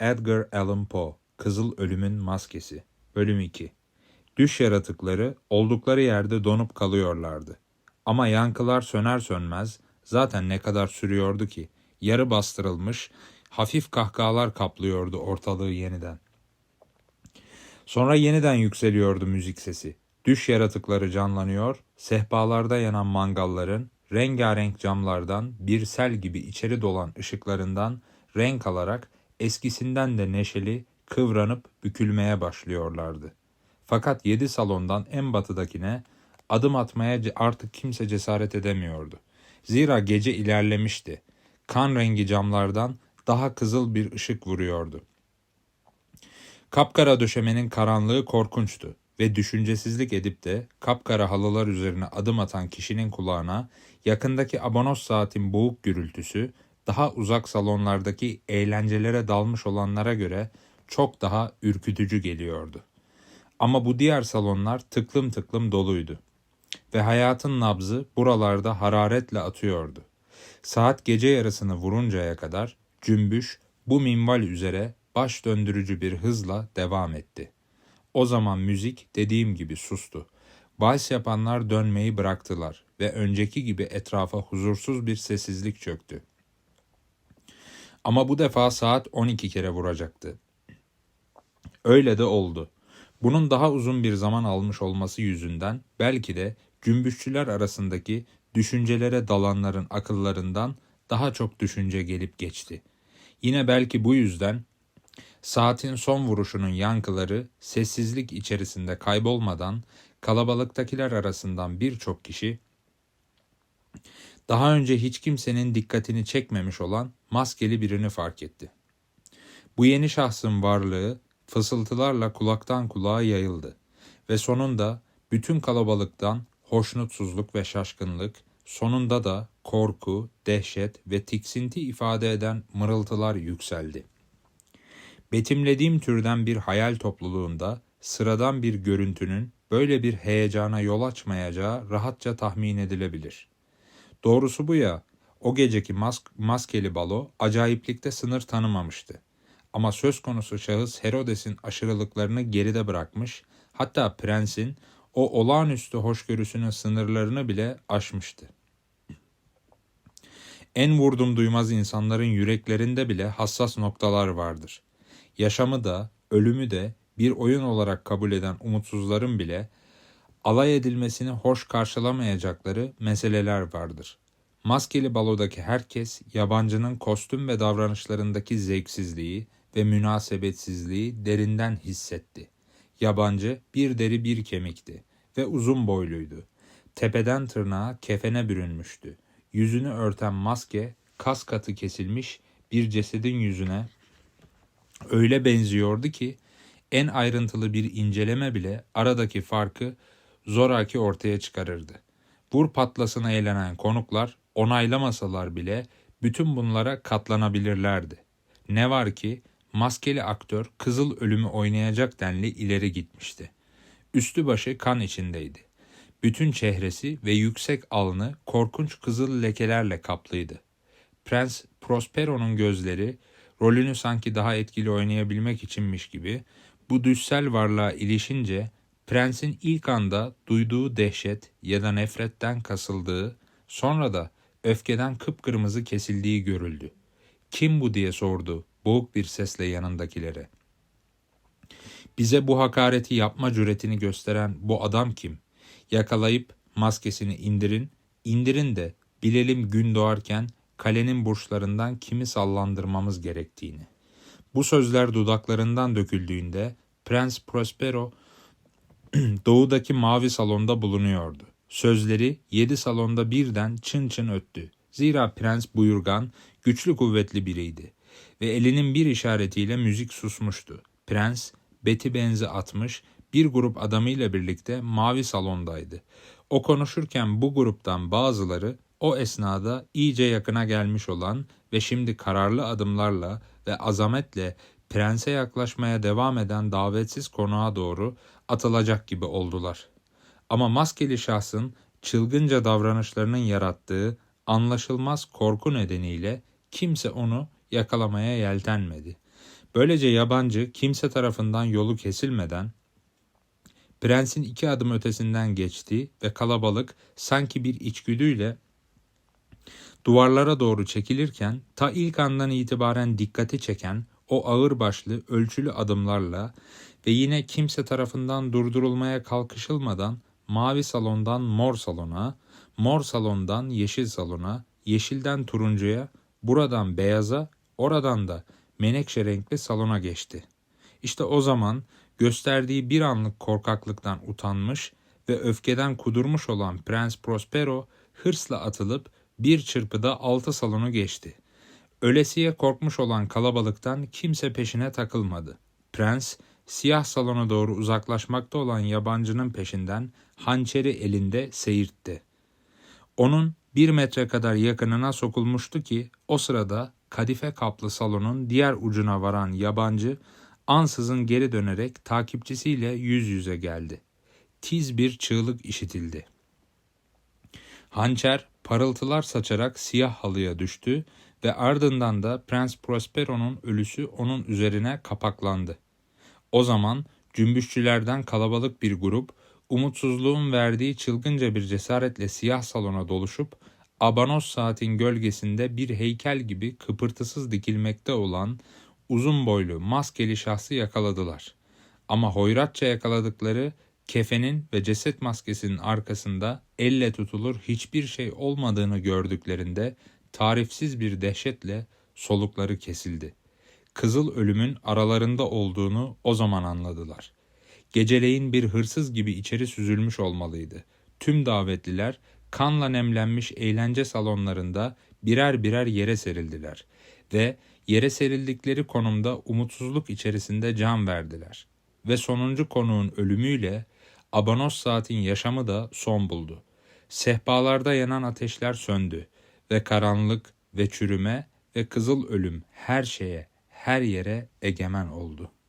Edgar Allan Poe Kızıl Ölümün Maskesi Bölüm 2 Düş yaratıkları oldukları yerde donup kalıyorlardı. Ama yankılar söner sönmez zaten ne kadar sürüyordu ki yarı bastırılmış hafif kahkahalar kaplıyordu ortalığı yeniden. Sonra yeniden yükseliyordu müzik sesi. Düş yaratıkları canlanıyor, sehpalarda yanan mangalların, rengarenk camlardan bir sel gibi içeri dolan ışıklarından renk alarak eskisinden de neşeli, kıvranıp bükülmeye başlıyorlardı. Fakat yedi salondan en batıdakine adım atmaya artık kimse cesaret edemiyordu. Zira gece ilerlemişti. Kan rengi camlardan daha kızıl bir ışık vuruyordu. Kapkara döşemenin karanlığı korkunçtu ve düşüncesizlik edip de kapkara halılar üzerine adım atan kişinin kulağına yakındaki abonos saatin boğuk gürültüsü daha uzak salonlardaki eğlencelere dalmış olanlara göre çok daha ürkütücü geliyordu. Ama bu diğer salonlar tıklım tıklım doluydu ve hayatın nabzı buralarda hararetle atıyordu. Saat gece yarısını vuruncaya kadar cümbüş bu minval üzere baş döndürücü bir hızla devam etti. O zaman müzik dediğim gibi sustu. Vals yapanlar dönmeyi bıraktılar ve önceki gibi etrafa huzursuz bir sessizlik çöktü. Ama bu defa saat 12 kere vuracaktı. Öyle de oldu. Bunun daha uzun bir zaman almış olması yüzünden belki de cümbüşçüler arasındaki düşüncelere dalanların akıllarından daha çok düşünce gelip geçti. Yine belki bu yüzden saatin son vuruşunun yankıları sessizlik içerisinde kaybolmadan kalabalıktakiler arasından birçok kişi daha önce hiç kimsenin dikkatini çekmemiş olan maskeli birini fark etti. Bu yeni şahsın varlığı fısıltılarla kulaktan kulağa yayıldı ve sonunda bütün kalabalıktan hoşnutsuzluk ve şaşkınlık, sonunda da korku, dehşet ve tiksinti ifade eden mırıltılar yükseldi. Betimlediğim türden bir hayal topluluğunda sıradan bir görüntünün böyle bir heyecana yol açmayacağı rahatça tahmin edilebilir. Doğrusu bu ya, o geceki mask maskeli balo acayiplikte sınır tanımamıştı. Ama söz konusu şahıs Herodes'in aşırılıklarını geride bırakmış, hatta prensin o olağanüstü hoşgörüsünün sınırlarını bile aşmıştı. En vurdum duymaz insanların yüreklerinde bile hassas noktalar vardır. Yaşamı da, ölümü de bir oyun olarak kabul eden umutsuzların bile alay edilmesini hoş karşılamayacakları meseleler vardır. Maskeli balodaki herkes yabancının kostüm ve davranışlarındaki zevksizliği ve münasebetsizliği derinden hissetti. Yabancı bir deri bir kemikti ve uzun boyluydu. Tepeden tırnağa kefene bürünmüştü. Yüzünü örten maske kas katı kesilmiş bir cesedin yüzüne öyle benziyordu ki en ayrıntılı bir inceleme bile aradaki farkı zoraki ortaya çıkarırdı. Vur patlasına eğlenen konuklar onaylamasalar bile bütün bunlara katlanabilirlerdi. Ne var ki maskeli aktör kızıl ölümü oynayacak denli ileri gitmişti. Üstü başı kan içindeydi. Bütün çehresi ve yüksek alnı korkunç kızıl lekelerle kaplıydı. Prens Prospero'nun gözleri rolünü sanki daha etkili oynayabilmek içinmiş gibi bu düşsel varlığa ilişince prensin ilk anda duyduğu dehşet ya da nefretten kasıldığı, sonra da öfkeden kıpkırmızı kesildiği görüldü. Kim bu diye sordu boğuk bir sesle yanındakilere. Bize bu hakareti yapma cüretini gösteren bu adam kim? Yakalayıp maskesini indirin, indirin de bilelim gün doğarken kalenin burçlarından kimi sallandırmamız gerektiğini. Bu sözler dudaklarından döküldüğünde Prens Prospero doğudaki mavi salonda bulunuyordu. Sözleri yedi salonda birden çın çın öttü. Zira prens buyurgan, güçlü kuvvetli biriydi ve elinin bir işaretiyle müzik susmuştu. Prens beti benzi atmış bir grup adamıyla birlikte mavi salondaydı. O konuşurken bu gruptan bazıları o esnada iyice yakına gelmiş olan ve şimdi kararlı adımlarla ve azametle prense yaklaşmaya devam eden davetsiz konuğa doğru atılacak gibi oldular. Ama maskeli şahsın çılgınca davranışlarının yarattığı anlaşılmaz korku nedeniyle kimse onu yakalamaya yeltenmedi. Böylece yabancı kimse tarafından yolu kesilmeden prensin iki adım ötesinden geçti ve kalabalık sanki bir içgüdüyle duvarlara doğru çekilirken ta ilk andan itibaren dikkati çeken o ağırbaşlı ölçülü adımlarla ve yine kimse tarafından durdurulmaya kalkışılmadan mavi salondan mor salona, mor salondan yeşil salona, yeşilden turuncuya, buradan beyaza, oradan da menekşe renkli salona geçti. İşte o zaman gösterdiği bir anlık korkaklıktan utanmış ve öfkeden kudurmuş olan Prens Prospero hırsla atılıp bir çırpıda altı salonu geçti. Ölesiye korkmuş olan kalabalıktan kimse peşine takılmadı. Prens siyah salona doğru uzaklaşmakta olan yabancının peşinden hançeri elinde seyirtti. Onun bir metre kadar yakınına sokulmuştu ki o sırada kadife kaplı salonun diğer ucuna varan yabancı ansızın geri dönerek takipçisiyle yüz yüze geldi. Tiz bir çığlık işitildi. Hançer parıltılar saçarak siyah halıya düştü ve ardından da Prens Prospero'nun ölüsü onun üzerine kapaklandı. O zaman cümbüşçülerden kalabalık bir grup umutsuzluğun verdiği çılgınca bir cesaretle siyah salona doluşup abanos saatin gölgesinde bir heykel gibi kıpırtısız dikilmekte olan uzun boylu maskeli şahsı yakaladılar. Ama hoyratça yakaladıkları kefenin ve ceset maskesinin arkasında elle tutulur hiçbir şey olmadığını gördüklerinde tarifsiz bir dehşetle solukları kesildi. Kızıl ölümün aralarında olduğunu o zaman anladılar. Geceleyin bir hırsız gibi içeri süzülmüş olmalıydı. Tüm davetliler kanla nemlenmiş eğlence salonlarında birer birer yere serildiler ve yere serildikleri konumda umutsuzluk içerisinde can verdiler. Ve sonuncu konuğun ölümüyle Abanos saatin yaşamı da son buldu. Sehpalarda yanan ateşler söndü ve karanlık ve çürüme ve kızıl ölüm her şeye, her yere egemen oldu.''